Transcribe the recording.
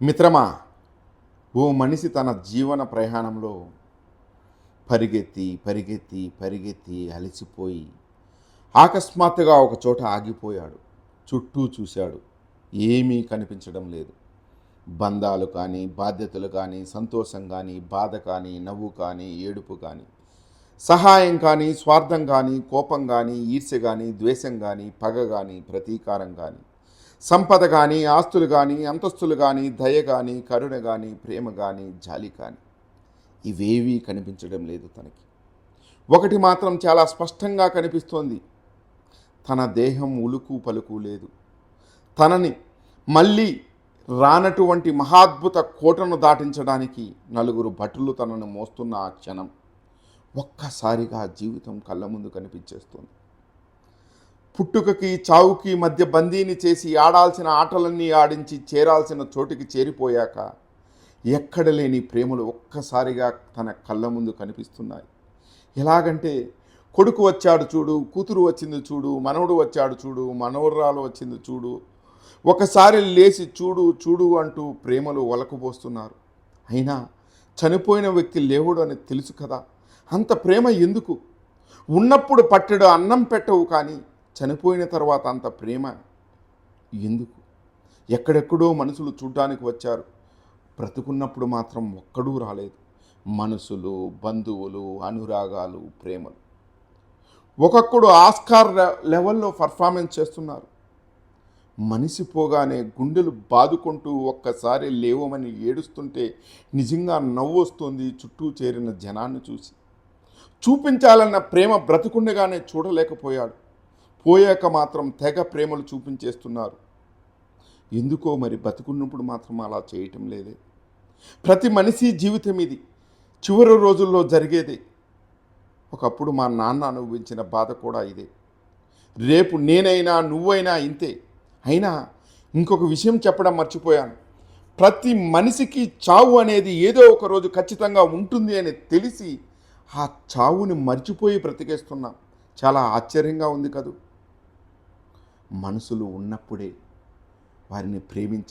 మిత్రమా ఓ మనిషి తన జీవన ప్రయాణంలో పరిగెత్తి పరిగెత్తి పరిగెత్తి అలసిపోయి అకస్మాత్తుగా ఒక చోట ఆగిపోయాడు. చుట్టూ చూశాడు. ఏమీ కనిపించడం లేదు. బంధాలు కానీ బాధ్యతలు కానీ సంతోషం కానీ బాధ కానీ నవ్వు కానీ ఏడుపు కానీ సహాయం కానీ స్వార్థం కానీ కోపం కానీ ఈర్ష్య కానీ ద్వేషం కానీ పగ కానీ ప్రతీకారం కానీ సంపద కానీ ఆస్తులు కానీ అంతస్తులు కానీ దయ కానీ కరుణ కానీ ప్రేమ కానీ జాలి కానీ ఇవేవీ కనిపించడం లేదు తనకి. ఒకటి మాత్రం చాలా స్పష్టంగా కనిపిస్తోంది. తన దేహం ఉలుకు పలుకు లేదు. తనని మళ్ళీ రానటువంటి మహాద్భుత కోటను దాటించడానికి నలుగురు భటులు తనను మోస్తున్న ఆ క్షణం ఒక్కసారిగా జీవితం కళ్ళ ముందు కనిపించేస్తుంది. పుట్టుకకి చావుకి మధ్య బందీని చేసి ఆడాల్సిన ఆటలన్నీ ఆడించి చేరాల్సిన చోటికి చేరిపోయాక ఎక్కడ లేని ప్రేమలు ఒక్కసారిగా తన కళ్ళ ముందు కనిపిస్తున్నాయి. ఎలాగంటే కొడుకు వచ్చాడు చూడు కూతురు వచ్చింది చూడు మనవడు వచ్చాడు చూడు మనవరాలు వచ్చింది చూడు ఒకసారి లేచి చూడు చూడు అంటూ ప్రేమలు ఒలకబోస్తున్నారు. అయినా చనిపోయిన వ్యక్తి లేవుడు అని తెలుసు కదా అంత ప్రేమ ఎందుకు? ఉన్నప్పుడు పట్టెడు అన్నం పెట్టవు కానీ చనిపోయిన తర్వాత అంత ప్రేమ ఎందుకు? ఎక్కడెక్కడో మనుషులు చూడ్డానికి వచ్చారు. బ్రతుకున్నప్పుడు మాత్రం ఒక్కడూ రాలేదు. మనసులు బంధువులు అనురాగాలు ప్రేమలు. ఒక్కొక్కడు ఆస్కార్ లెవెల్లో పర్ఫార్మెన్స్ చేస్తున్నారు. మనిషి పోగానే గుండెలు బాదుకుంటూ ఒక్కసారి లేవమని ఏడుస్తుంటే నిజంగా నవ్వు వస్తుంది చుట్టూ చేరిన జనాన్ని చూసి. చూపించాలన్న ప్రేమ బ్రతుకుండగానే చూడలేకపోయాడు. పోయాక మాత్రం తెగ ప్రేమలు చూపించేస్తున్నారు. ఎందుకో మరి బతుకున్నప్పుడు మాత్రం అలా చేయటం లేదే. ప్రతి మనిషి జీవితం ఇది. చివరి రోజుల్లో జరిగేది. ఒకప్పుడు మా నాన్న అనుభవించిన బాధ కూడా ఇదే. రేపు నేనైనా నువ్వైనా ఇంతే. అయినా ఇంకొక విషయం చెప్పడం మర్చిపోయాను. ప్రతి మనిషికి చావు అనేది ఏదో ఒక రోజు ఖచ్చితంగా ఉంటుంది అని తెలిసి ఆ చావుని మర్చిపోయి బ్రతికేస్తున్నాం. చాలా ఆశ్చర్యంగా ఉంది కదూ. మనసులు ఉన్నప్పుడే వారిని ప్రేమించండి.